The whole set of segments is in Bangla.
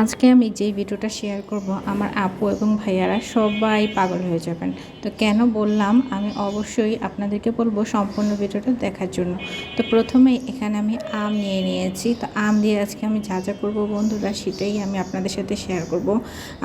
আজকে আমি যেই ভিডিওটা শেয়ার করব, আমার আপু এবং ভাইয়ারা সবাই পাগল হয়ে যাবেন। তো কেন বললাম, আমি অবশ্যই আপনাদেরকে বলব সম্পূর্ণ ভিডিওটা দেখার জন্য। তো প্রথমে এখানে আমি আম নিয়ে নিয়েছি। তো আম দিয়ে আজকে আমি যা যা করব বন্ধুরা, সেটাই আমি আপনাদের সাথে শেয়ার করব।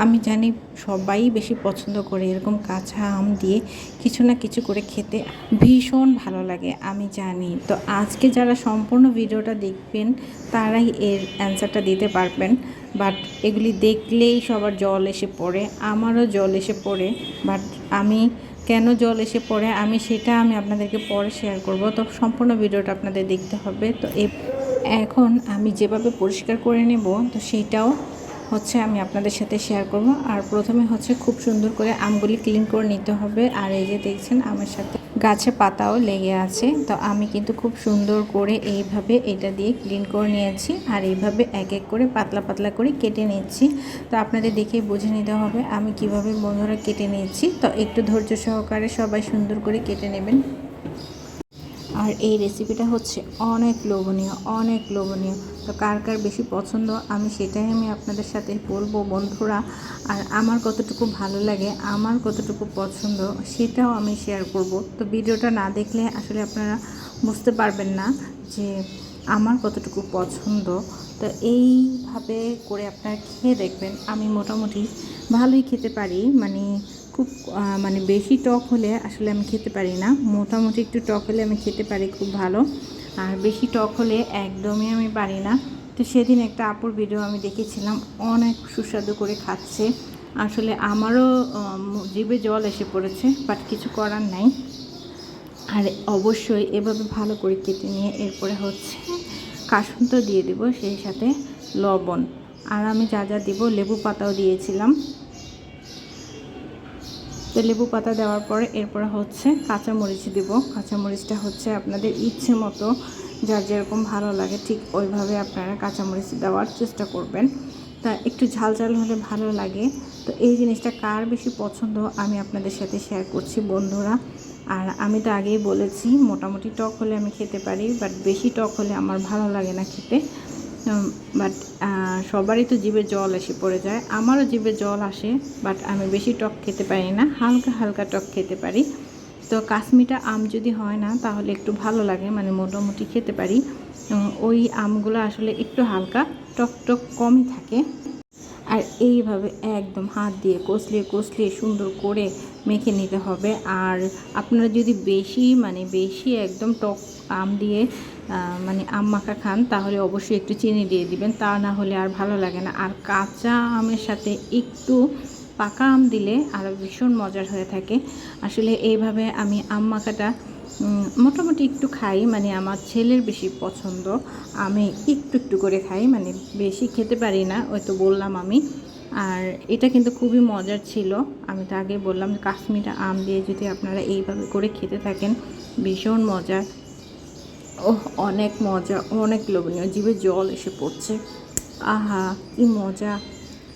আমি জানি সবাই বেশি পছন্দ করে এরকম কাঁচা আম দিয়ে কিছু না কিছু করে খেতে ভীষণ ভালো লাগে, আমি জানি। তো আজকে যারা সম্পূর্ণ ভিডিওটা দেখবেন, তারাই এর অ্যান্সারটা দিতে পারবেন। বাট এগুলি দেখলেই সবার জল এসে পড়ে, আমারও জল এসে পড়ে। বাট আমি কেন জল এসে পড়ে, আমি সেটা আমি আপনাদেরকে পরে শেয়ার করব। তো সম্পূর্ণ ভিডিওটা আপনাদের দেখতে হবে। তো এখন আমি যেভাবে পরিষ্কার করে নেব, তো সেইটাও হচ্ছে আমি আপনাদের সাথে শেয়ার করব। আর প্রথমে হচ্ছে খুব সুন্দর করে আমগুলি ক্লিন করে নিতে হবে। আর এই যে দেখছেন, আমার সাথে গাছে পাতাও লেগে আছে। তো আমি কিন্তু খুব সুন্দর করে এইভাবে এটা দিয়ে ক্লিন করে নিয়েছি। আর এইভাবে এক এক করে পাতলা পাতলা করে কেটে নিচ্ছি। তো আপনাদের দেখে বুঝে নিতে হবে আমি কীভাবে বন্ধুরা কেটে নিয়েছি তো একটু ধৈর্য সহকারে সবাই সুন্দর করে কেটে নেবেন। আর এই রেসিপিটা হচ্ছে অনেক লোভনীয় অনেক লোভনীয়। তো কার কার বেশি পছন্দ আমি সেটাই আমি আপনাদের সাথে বলব বন্ধুরা। আর আমার কতটুকু ভালো লাগে, আমার কতটুকু পছন্দ সেটাও আমি শেয়ার করব। তো ভিডিওটা না দেখলে আসলে আপনারা বুঝতে পারবেন না যে আমার কতটুকু পছন্দ। তো এইভাবে করে আপনারা খেয়ে দেখবেন, আমি মোটামুটি ভালোই খেতে পারি। মানে খুব মানে বেশি টক হলে আসলে আমি খেতে পারি না। মোটামুটি একটু টক হলে আমি খেতে পারি খুব ভালো। আর বেশি টক হলে একদমই আমি পারি না। তো সেদিন একটা আপুর ভিডিও আমি দেখেছিলাম, অনেক সুস্বাদু করে খাচ্ছে। আসলে আমারও জিভে জল এসে পড়েছে বাট কিছু করার নাই। আর অবশ্যই এভাবে ভালো করে কেটে নিয়ে এরপরে হচ্ছে কাসুন তো দিয়ে দেবো, সেই সাথে লবণ। আর আমি যা যা দিব, লেবু পাতাও দিয়েছিলাম। তো লেবু পাতা দেওয়ার পরে এরপরে হচ্ছে কাঁচামরিচ দেব। কাঁচামরিচটা হচ্ছে আপনাদের ইচ্ছে মতো যার যেরকম ভালো লাগে ঠিক ওইভাবে আপনারা কাঁচামরিচ দেওয়ার চেষ্টা করবেন। তা একটু ঝাল ঝাল হলে ভালো লাগে। তো এই জিনিসটা কার বেশি পছন্দ আমি আপনাদের সাথে শেয়ার করছি বন্ধুরা। আর আমি তো আগেই বলেছি, মোটামুটি টক হলে আমি খেতে পারি বাট বেশি টক হলে আমার ভালো লাগে না খেতে। বাট সবারই তো জিভে জল এসে পড়ে যায়। আমারও জিভে জল আসে বাট আমি বেশি টক খেতে পারি না, হালকা হালকা টক খেতে পারি। তো কাশ্মীরটা আম যদি হয় না, তাহলে একটু ভালো লাগে মানে মোটামুটি খেতে পারি। ওই আমগুলো আসলে একটু হালকা, টক টক কমই থাকে। আর এইভাবে একদম হাত দিয়ে কষলিয়ে কষলিয়ে সুন্দর করে মেখে নিতে হবে। আর আপনারা যদি বেশি মানে বেশি একদম টক আম দিয়ে মানে আম মাখা খান, তাহলে অবশ্যই একটু চিনি দিয়ে দিবেন। তা না হলে আর ভালো লাগে না। আর কাঁচা আমের সাথে একটু পাকা আম দিলে আরও ভীষণ মজার হয়ে থাকে। আসলে এইভাবে আমি আম মাখাটা মোটামুটি একটু খাই মানে আমার ছেলের বেশি পছন্দ। আমি একটু একটু করে খাই মানে বেশি খেতে পারি না, ওই তো বললাম আমি। আর এটা কিন্তু খুবই মজার ছিল। আমি তো আগে বললাম কাশ্মীরা আম দিয়ে যদি আপনারা এইভাবে করে খেতে থাকেন, ভীষণ মজার ওহ, অনেক মজা, অনেক লোভনীয় জীবে জল এসে পড়ছে। আহা, কি মজা।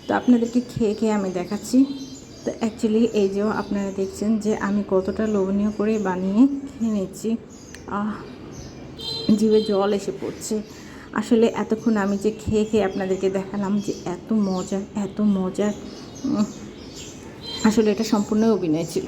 তো আপনাদেরকে খেয়ে খেয়ে আমি দেখাচ্ছি। তো অ্যাকচুয়ালি এই যে আপনারা দেখছেন যে আমি কতটা লোভনীয় করে বানিয়ে খেয়ে নিচ্ছি। জিভে জল এসে পড়ছে। আসলে এতক্ষণ আমি যে খেয়ে খেয়ে আপনাদেরকে দেখালাম যে এত মজার এত মজার আসলে এটা সম্পূর্ণ অভিনয় ছিল।